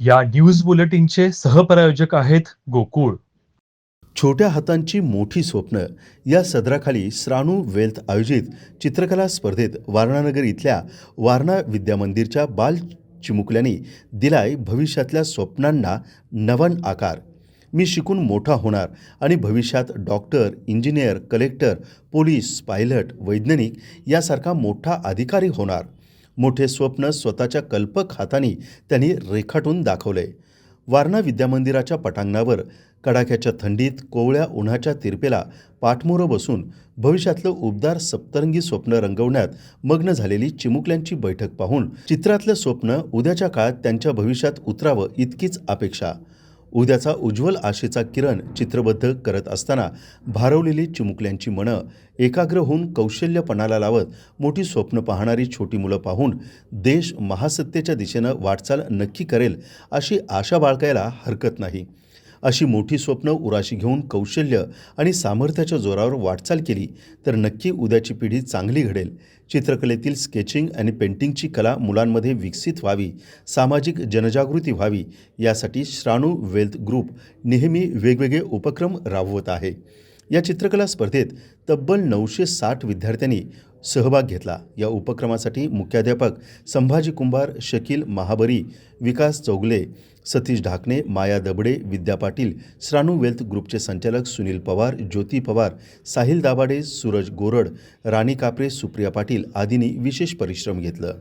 या न्यूज बुलेटिनचे सहप्रायोजक आहेत गोकुळ. छोट्या हातांची मोठी स्वप्न या सदराखाली श्राणू वेल्थ आयोजित चित्रकला स्पर्धेत वारणानगर इथल्या वारणा विद्यामंदिरच्या बाल चिमुकल्यांनी दिलाय भविष्यातल्या स्वप्नांना नवन आकार. मी शिकून मोठा होणार आणि भविष्यात doctor engineer collector police pilot वैज्ञानिक यासारखा मोठा अधिकारी होणार. मोठे स्वप्न स्वतःच्या कल्पक हातांनी त्यांनी रेखाटून दाखवले. वारणा विद्यामंदिराच्या पटांगणावर कडाक्याच्या थंडीत कोवळ्या उन्हाच्या तिरपेला पाठमोरं बसून भविष्यातलं उबदार सप्तरंगी स्वप्न रंगवण्यात मग्न झालेली चिमुकल्यांची बैठक पाहून चित्रातलं स्वप्न उद्याच्या काळात त्यांच्या भविष्यात उतरावं इतकीच अपेक्षा. उद्याचा उज्ज्वल आशेचा किरण चित्रबद्ध करत असताना भारवलेली चिमुकल्यांची मनं एकाग्र होऊन कौशल्यपणाला लावत मोठी स्वप्न पाहणारी छोटी मुलं पाहून देश महासत्तेच्या दिशेनं वाटचाल नक्की करेल अशी आशा बाळगायला हरकत नाही. अशी मोठी स्वप्न उराशी घेऊन कौशल्य आणि सामर्थ्याच्या जोरावर वाटचाल केली तर नक्की उद्याची पिढी चांगली घडेल. चित्रकलेतील स्केचिंग आणि पेंटिंगची कला मुलांमध्ये विकसित व्हावी सामाजिक जनजागृती व्हावी यासाठी श्राणू वेल्थ ग्रुप नेहमी वेगवेगळे उपक्रम राबवत आहे. या चित्रकला स्पर्धेत तब्बल नऊशे साठ विद्यार्थ्यांनी सहभाग घेतला. या उपक्रमासाठी मुख्याध्यापक संभाजी कुंभार शकील महाबरी विकास चौगले सतीश ढाकणे माया दबडे विद्या पाटील श्राणू वेल्थ ग्रुपचे संचालक सुनील पवार ज्योती पवार साहिल दाभाडे सूरज गोरड राणी कापरे सुप्रिया पाटील आदींनी विशेष परिश्रम घेतलं.